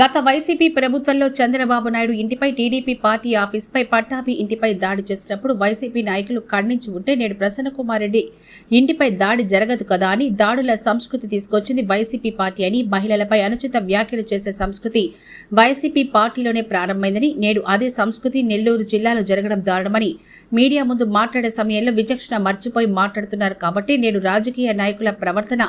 గత వైసీపీ ప్రభుత్వంలో చంద్రబాబు నాయుడు ఇంటిపై టీడీపీ పార్టీ ఆఫీస్పై పట్టాభి ఇంటిపై దాడి చేసినప్పుడు వైసీపీ నాయకులు ఖండించి ఉంటే నేడు ప్రసన్నకుమార్ రెడ్డి ఇంటిపై దాడి జరగదు కదా అని దాడుల సంస్కృతి తీసుకొచ్చింది వైసీపీ పార్టీ అని మహిళలపై అనుచిత వ్యాఖ్యలు చేసే సంస్కృతి వైసీపీ పార్టీలోనే ప్రారంభమైందని నేడు అదే సంస్కృతి నెల్లూరు జిల్లాలో జరగడం దారుణమని మీడియా ముందు మాట్లాడే సమయంలో విచక్షణ మర్చిపోయి మాట్లాడుతున్నారు కాబట్టి నేడు రాజకీయ నాయకుల ప్రవర్తన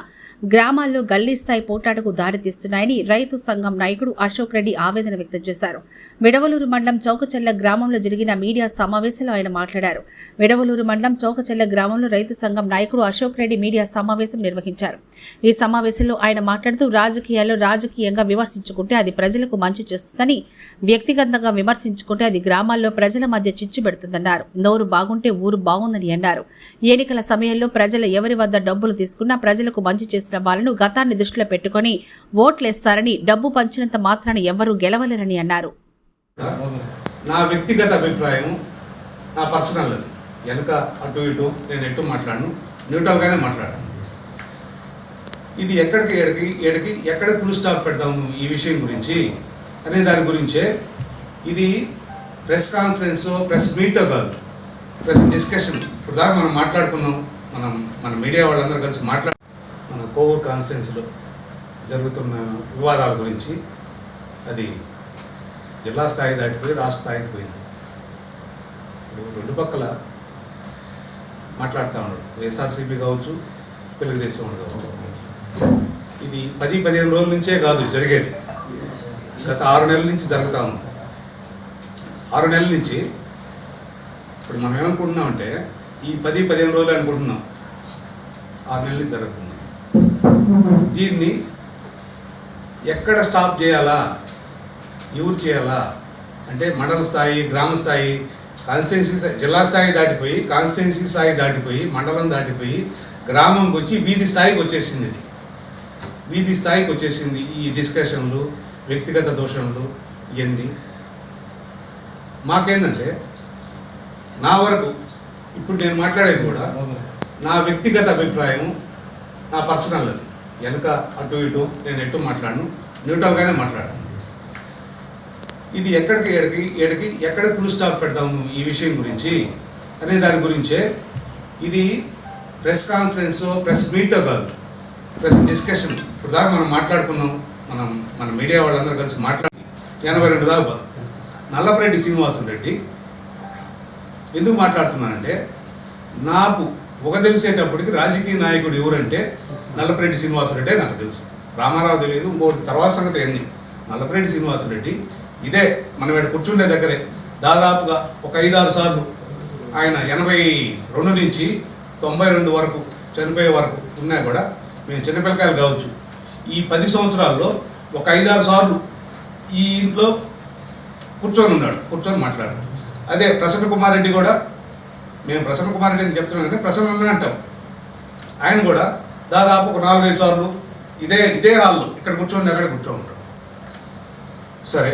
గ్రామాల్లో గల్లీ స్థాయి పోట్లాటకు దారితీస్తున్నాయని రైతు సంఘం నాయకుడు అశోక్ రెడ్డి ఆవేదన వ్యక్తం చేశారు. విడవలూరు మండలం చౌకచెల్ల గ్రామంలో జరిగిన మీడియా సమావేశంలో ఆయన మాట్లాడారు. విడవలూరు మండలం చౌకచెల్ల గ్రామంలో రైతు సంఘం నాయకుడు అశోక్ రెడ్డి మీడియా సమావేశం నిర్వహించారు. ఈ సమావేశంలో ఆయన మాట్లాడుతూ రాజకీయాల్లో రాజకీయంగా విమర్శించుకుంటే అది ప్రజలకు మంచి చేస్తుందని వ్యక్తిగతంగా విమర్శించుకుంటే అది గ్రామాల్లో ప్రజల మధ్య చిచ్చు పెడుతుందన్నారు. నోరు బాగుంటే ఊరు బాగుందని అన్నారు. ఎన్నికల సమయంలో ప్రజలు ఎవరి వద్ద డబ్బులు తీసుకున్నా ప్రజలకు మంచి చేసిన వాళ్ళను గతాన్ని దృష్టిలో పెట్టుకుని ఓట్లేస్తారని డబ్బు పంచినంత మాత్రాన ఎవ్వరూ గెలవలేరని అన్నారు. నా వ్యక్తిగత అభిప్రాయం నా పర్సనల్. వెనుక వెనక అటు ఇటు నేను ఎటు మాట్లాడను న్యూట్రల్గానే మాట్లాడను. ఇది ఎక్కడికి ఎడికి ఎక్కడికి ఎక్కడ ఫుల్ స్టాప్ పెడతాము ఈ విషయం గురించి అనే దాని గురించే. ఇది ప్రెస్ కాన్ఫరెన్స్ ప్రెస్ మీటో కాదు. Press discussion. ఇప్పుడు దాకా మనం మాట్లాడుకున్నాం. మనం మన మీడియా వాళ్ళందరూ కలిసి మాట్లాడు మన కోవూర్ కాన్ఫరెన్స్లో జరుగుతున్న వివాదాల గురించి. అది జిల్లా స్థాయి దాటిపోయి రాష్ట్ర స్థాయికి పోయింది. ఇప్పుడు రెండు పక్కల మాట్లాడుతూ ఉన్నాడు. ఎస్ఆర్సీపీ కావచ్చు తెలుగుదేశం కావచ్చు. ఇది పది పదిహేను రోజుల నుంచే కాదు జరిగేది. గత ఆరు నెలల నుంచి జరుగుతూ ఉంది. ఆరు నెలల నుంచి ఇప్పుడు మనం ఏమనుకుంటున్నామంటే ఈ పది పదిహేను రోజులు అనుకుంటున్నాం. ఆరు నెలల నుంచి జరుగుతుంది. దీన్ని ఎక్కడ స్టాప్ చేయాలా? ఎవరు చేయాలా? అంటే మండల స్థాయి గ్రామ స్థాయి కాన్స్టిట్యున్సీ జిల్లా స్థాయి దాటిపోయి కాన్స్టిట్యున్సీ స్థాయి దాటిపోయి మండలం దాటిపోయి గ్రామంకి వచ్చి వీధి స్థాయికి వచ్చేసింది ఇది. వీధి స్థాయికి వచ్చేసింది ఈ డిస్కషన్లు వ్యక్తిగత దోషణలు ఇవన్నీ. మాకేందంటే నా వరకు ఇప్పుడు నేను మాట్లాడేది కూడా నా వ్యక్తిగత అభిప్రాయం నా పర్సనల్ అది వెనక అటు ఇటు నేను ఎటు మాట్లాడను న్యూట్రల్గానే మాట్లాడను. ఇది ఎక్కడికి ఎక్కడికి ఎక్కడికి ఎక్కడ ఫుల్ స్టాప్ పెడతాము ఈ విషయం గురించి అనే దాని గురించే. ఇది ప్రెస్ కాన్ఫరెన్స్ ప్రెస్ మీటో కాదు. Press discussion. ఇప్పుడు దాకా మనం మాట్లాడుకున్నాం మనం మన మీడియా వాళ్ళందరూ కలిసి మాట్లాడి ఎనభై రెండు దాకా నల్లపరెడ్డి శ్రీనివాసు రెడ్డి ఎందుకు మాట్లాడుతున్నానంటే నాకు ఒక తెలిసేటప్పటికి రాజకీయ నాయకుడు ఎవరంటే నల్లపరెడ్డి శ్రీనివాసరెడ్డి నాకు తెలుసు. రామారావు తెలియదు ఇంకోటి తర్వాత సంగతి అన్ని నల్లపరెడ్డి శ్రీనివాసరెడ్డి ఇదే మనం ఇక్కడ కూర్చుండే దగ్గరే. దాదాపుగా ఒక ఐదారు సార్లు ఆయన ఎనభై రెండు నుంచి తొంభై రెండు వరకు చనిపోయే వరకు ఉన్నా కూడా మేము చిన్నపిల్లకాయలు కావచ్చు. ఈ పది సంవత్సరాల్లో ఒక ఐదారు సార్లు ఈ ఇంట్లో కూర్చొని ఉన్నాడు కూర్చొని మాట్లాడాడు. అదే ప్రసన్న కుమార్ రెడ్డి కూడా మేము ప్రసన్న కుమార్ రెడ్డి అని చెప్తున్నాం కానీ ప్రసన్న అంటాం. ఆయన కూడా దాదాపు ఒక నాలుగైదు సార్లు ఇదే ఇదే హాల్లో ఇక్కడ కూర్చొని అక్కడ కూర్చొని ఉంటాడు. సరే.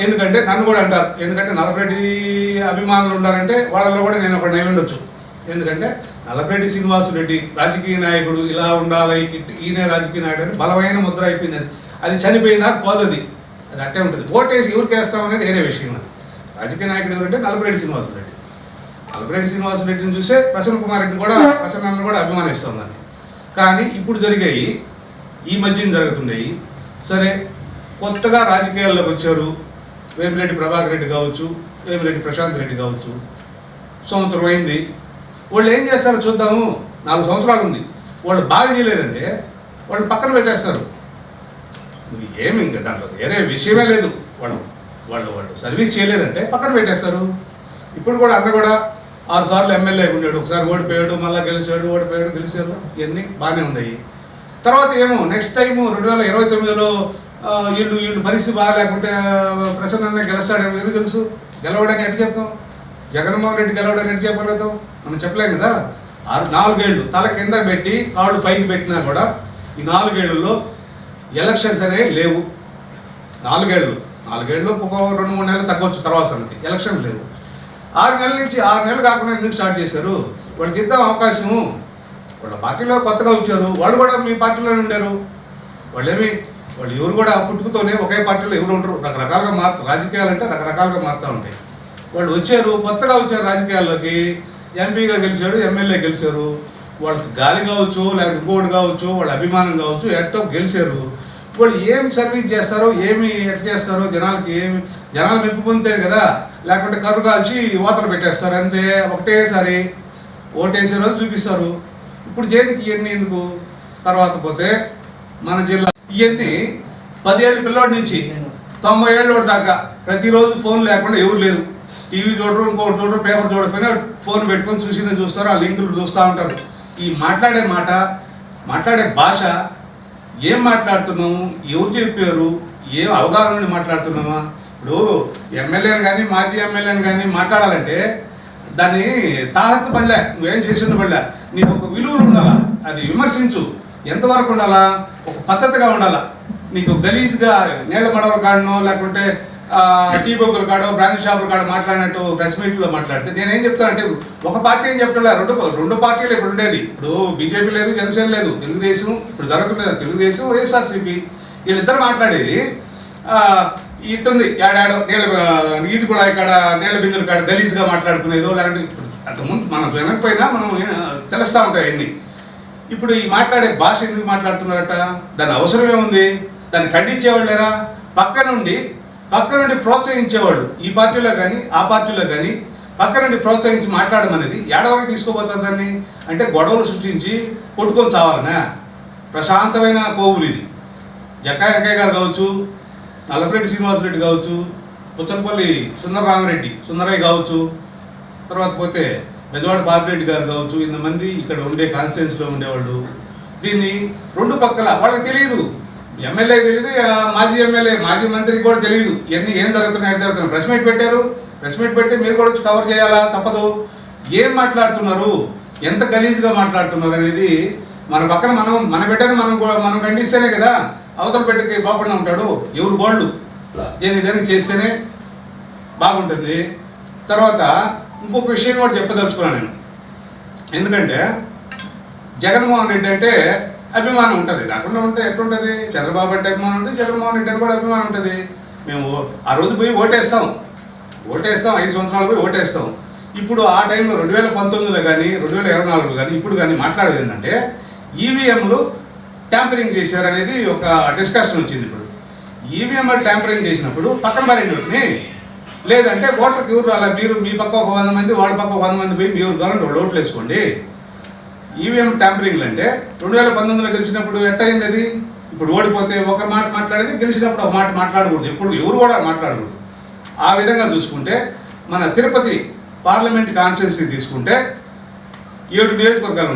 ఎందుకంటే నన్ను కూడా అంటారు. ఎందుకంటే నలభరెడ్డి అభిమానులు ఉన్నారంటే వాళ్ళలో కూడా నేను ఒక అయి ఉండొచ్చు. ఎందుకంటే నలభరెడ్డి శ్రీనివాసరెడ్డి రాజకీయ నాయకుడు ఇలా ఉండాలి ఇట్- ఈయనే రాజకీయ నాయకుడు అని బలమైన ముద్ర అయిపోయింది అది అది చనిపోయిందా? పోతుంది అది అట్టే ఉంటుంది. ఓటేసి ఎవరికి వేస్తామనేది వేరే విషయం అది. రాజకీయ నాయకుడు ఎవరంటే నలభరెడ్డి శ్రీనివాసరెడ్డి నలభరెడ్డి శ్రీనివాసరెడ్డిని చూసే ప్రసన్న కుమార్ రెడ్డి కూడా ప్రసన్నను కూడా అభిమానిస్తుందని కానీ ఇప్పుడు జరిగాయి ఈ మధ్యన జరుగుతున్నాయి. సరే కొత్తగా రాజకీయాల్లోకి వచ్చారు. వేమిరెడ్డి ప్రభాకర్ రెడ్డి కావచ్చు వేమిరెడ్డి ప్రశాంత్ రెడ్డి కావచ్చు. సంవత్సరం అయింది. వాళ్ళు ఏం చేస్తారో చూద్దాము. నాలుగు సంవత్సరాలు ఉంది. వాళ్ళు బాగా చేయలేదంటే వాళ్ళు పక్కన పెట్టేస్తారు. నువ్వు ఏమి ఇంకా దాంట్లో వేరే విషయమే లేదు. వాళ్ళు వాళ్ళు వాళ్ళు సర్వీస్ చేయలేదంటే పక్కన పెట్టేస్తారు. ఇప్పుడు కూడా అన్న కూడా ఆరు సార్లు ఎమ్మెల్యే ఉన్నాడు. ఒకసారి ఓడిపోయాడు మళ్ళీ గెలిచాడు ఓడిపోయాడు గెలిచాడు. ఇవన్నీ బాగానే ఉన్నాయి. తర్వాత ఏమో నెక్స్ట్ టైము రెండు వేల ఇరవై తొమ్మిదిలో వీళ్ళు వీళ్ళు పరిస్థితి బాగాలేకుంటే ప్రసన్న గెలుస్తాడేమో. ఎందుకు తెలుసు? గెలవడానికి ఎట్టు చెప్తాం? జగన్మోహన్ రెడ్డి గెలవడానికి ఎట్టు చెప్పగలుగుతాం మనం చెప్పలేం కదా? ఆరు నాలుగేళ్ళు తల కింద పెట్టి కాళ్ళు పైకి పెట్టినా కూడా ఈ నాలుగేళ్ళలో ఎలక్షన్స్ అనేవి లేవు. నాలుగేళ్ళు. నాలుగేళ్ళు ఒక రెండు మూడు నెలలు తగ్గవచ్చు తర్వాత సంగతి. ఎలక్షన్ లేవు. ఆరు నెలల నుంచి ఆరు నెలలు కాకుండా ఎందుకు స్టార్ట్ చేశారు? వాళ్ళకి ఇద్దాం అవకాశము. వాళ్ళ పార్టీలో కొత్తగా వచ్చారు. వాళ్ళు కూడా మీ పార్టీలోనే ఉండారు. వాళ్ళేమి వాళ్ళు ఎవరు కూడా పుట్టుకతోనే ఒకే పార్టీలో ఎవరు ఉండరు. రకరకాలుగా మారుతూ రాజకీయాలు అంటే రకరకాలుగా మారుతూ ఉంటాయి. వాళ్ళు వచ్చారు కొత్తగా వచ్చారు రాజకీయాల్లోకి ఎంపీగా గెలిచాడు ఎమ్మెల్యే గెలిచారు. వాళ్ళకి గాలి కావచ్చు లేకపోతే ఇంకోటి కావచ్చు వాళ్ళ అభిమానం కావచ్చు ఎట్టో గెలిచారు. వాళ్ళు ఏం సర్వీస్ చేస్తారో ఏమి ఎట్ చేస్తారో జనాలకి ఏమి జనాలు మెప్పు పొందుతారు కదా. లేకుంటే కర్రు కాల్చి ఓతలు పెట్టేస్తారు అంతే. ఒకటేసారి ఓటేసే రోజు చూపిస్తారు. ఇప్పుడు దేనికి ఇవన్నీ ఎందుకు? తర్వాత పోతే మన జిల్లా ఇవన్నీ పదేళ్ళ పిల్లోడి నుంచి తొంభై ఏళ్ళు దాకా ప్రతిరోజు ఫోన్ లేకుండా ఎవరు లేరు. టీవీ చూడరు ఇంకోటి చూడరు పేపర్ చూడకపోయినా ఫోన్ పెట్టుకొని చూసిందే చూస్తారు ఆ లింకులు చూస్తూ ఉంటారు. ఈ మాట్లాడే మాట మాట్లాడే భాష ఏం మాట్లాడుతున్నాము ఎవరు చెప్పారు ఏం అవగాహన నుండి మాట్లాడుతున్నామా ఇప్పుడు ఎమ్మెల్యేని కానీ మాజీ ఎమ్మెల్యేని కానీ మాట్లాడాలంటే దాన్ని తాహత్తు పడలే నువ్వేం చేసిన పడలే నీకు ఒక విలువలు ఉండాలా? అది విమర్శించు. ఎంతవరకు ఉండాలా? ఒక పద్ధతిగా ఉండాలా? నీకు గలీజ్గా నేల మడవ కాడనో లేకుంటే టీ బొగ్గుల కాడో బ్రాంచ్ షాపుల కాడ మాట్లాడినట్టు ప్రెస్ మీట్లో మాట్లాడితే నేనేం చెప్తానంటే ఒక పార్టీ ఏం చెప్తున్నా రెండు రెండు పార్టీలు ఇప్పుడు ఉండేది. ఇప్పుడు బీజేపీ లేదు జనసేన లేదు తెలుగుదేశం ఇప్పుడు జరుగుతున్నది తెలుగుదేశం వైఎస్ఆర్సీపీ వీళ్ళిద్దరు మాట్లాడేది. ఇట్టుంది ఏడాడో నీళ్ళ ఈది కూడా ఇక్కడ నీళ్ళ బిందులు కాడ గలీజ్గా మాట్లాడుకునేదో లేదంటే అంతకుముందు మనం వెనకపోయినా మనం తెలుస్తూ తెలుస్తా ఉంటాయి అన్నీ. ఇప్పుడు ఈ మాట్లాడే భాష ఎందుకు మాట్లాడుతున్నారట? దాని అవసరం ఏముంది? దాన్ని ఖండించేవాళ్ళు లేరా? పక్క నుండి పక్క నుండి ప్రోత్సహించేవాళ్ళు ఈ పార్టీలో కానీ ఆ పార్టీలో కానీ పక్క నుండి ప్రోత్సహించి మాట్లాడమనేది ఏడవరకు తీసుకోపోతారు దాన్ని? అంటే గొడవలు సృష్టించి కొట్టుకొని చావాలనా? ప్రశాంతమైన కోవులు ఇది. జక్కా వెంకయ్య గారు కావచ్చు నల్లపరెడ్డి శ్రీనివాసరెడ్డి కావచ్చు పుచ్చలపల్లి సుందరరామరెడ్డి సుందరయ్య కావచ్చు తర్వాత పోతే పెద్దవాడు బాపిరెడ్డి గారు కావచ్చు ఇంతమంది ఇక్కడ ఉండే కాన్స్టిట్యున్సీలో ఉండేవాళ్ళు. దీన్ని రెండు పక్కల వాళ్ళకి తెలియదు ఎమ్మెల్యే తెలియదు మాజీ ఎమ్మెల్యే మాజీ మంత్రికి కూడా తెలియదు ఇవన్నీ ఏం జరుగుతున్నాయి జరుగుతున్నాయి? ప్రెస్ మీట్ పెట్టారు. ప్రెస్ మీట్ పెడితే మీరు కూడా వచ్చి కవర్ చేయాలా? తప్పదు. ఏం మాట్లాడుతున్నారు? ఎంత గలీజ్గా మాట్లాడుతున్నారు అనేది మన పక్కన మనం మన బిడ్డని మనం మనం ఖండిస్తేనే కదా అవతల బిడ్డకి బాగుండా ఉంటాడు ఎవరు గోళ్ళు దేని దానికి చేస్తేనే బాగుంటుంది. తర్వాత ఇంకొక విషయం కూడా చెప్పదలుచుకున్నాను నేను. ఎందుకంటే జగన్మోహన్ రెడ్డి అంటే అభిమానం ఉంటుంది. లేకుండా ఉంటే ఎట్లుంటుంది? చంద్రబాబు అంటే అభిమానం ఉంటుంది. జగన్మోహన్ రెడ్డి అని కూడా అభిమానం ఉంటుంది. మేము ఆ రోజు పోయి ఓటేస్తాం. ఓటేస్తాం. ఐదు సంవత్సరాలు పోయి ఓటేస్తాం. ఇప్పుడు ఆ టైంలో రెండు వేల పంతొమ్మిదిలో కానీ రెండు వేల ఇరవై నాలుగులో కానీ ఇప్పుడు కానీ మాట్లాడేది ఏంటంటే ఈవీఎంలు ట్యాంపరింగ్ చేశారు అనేది ఒక డిస్కషన్ వచ్చింది ఇప్పుడు. ఈవీఎంలు ట్యాంపరింగ్ చేసినప్పుడు పక్కన పారేంటి లేదంటే ఓటర్కి ఎవరు అలా మీరు మీ పక్క ఒక వంద మంది వాళ్ళ పక్క ఒక వంద మంది పోయి మీరు కావాలంటే వాళ్ళు ఓట్లు వేసుకోండి. ఈవీఎం ట్యాంపరింగ్లు అంటే రెండు వేల పంతొమ్మిదిలో గెలిచినప్పుడు ఎట్టయింది అది? ఇప్పుడు ఓడిపోతే ఒక మాట మాట్లాడేది గెలిచినప్పుడు ఒక మాట మాట్లాడకూడదు. ఎప్పుడు ఎవరు కూడా మాట్లాడకూడదు. ఆ విధంగా చూసుకుంటే మన తిరుపతి పార్లమెంట్ కాన్స్టిట్యున్సీ తీసుకుంటే ఏడు నియోజకవర్గాలు ఉన్నాయి.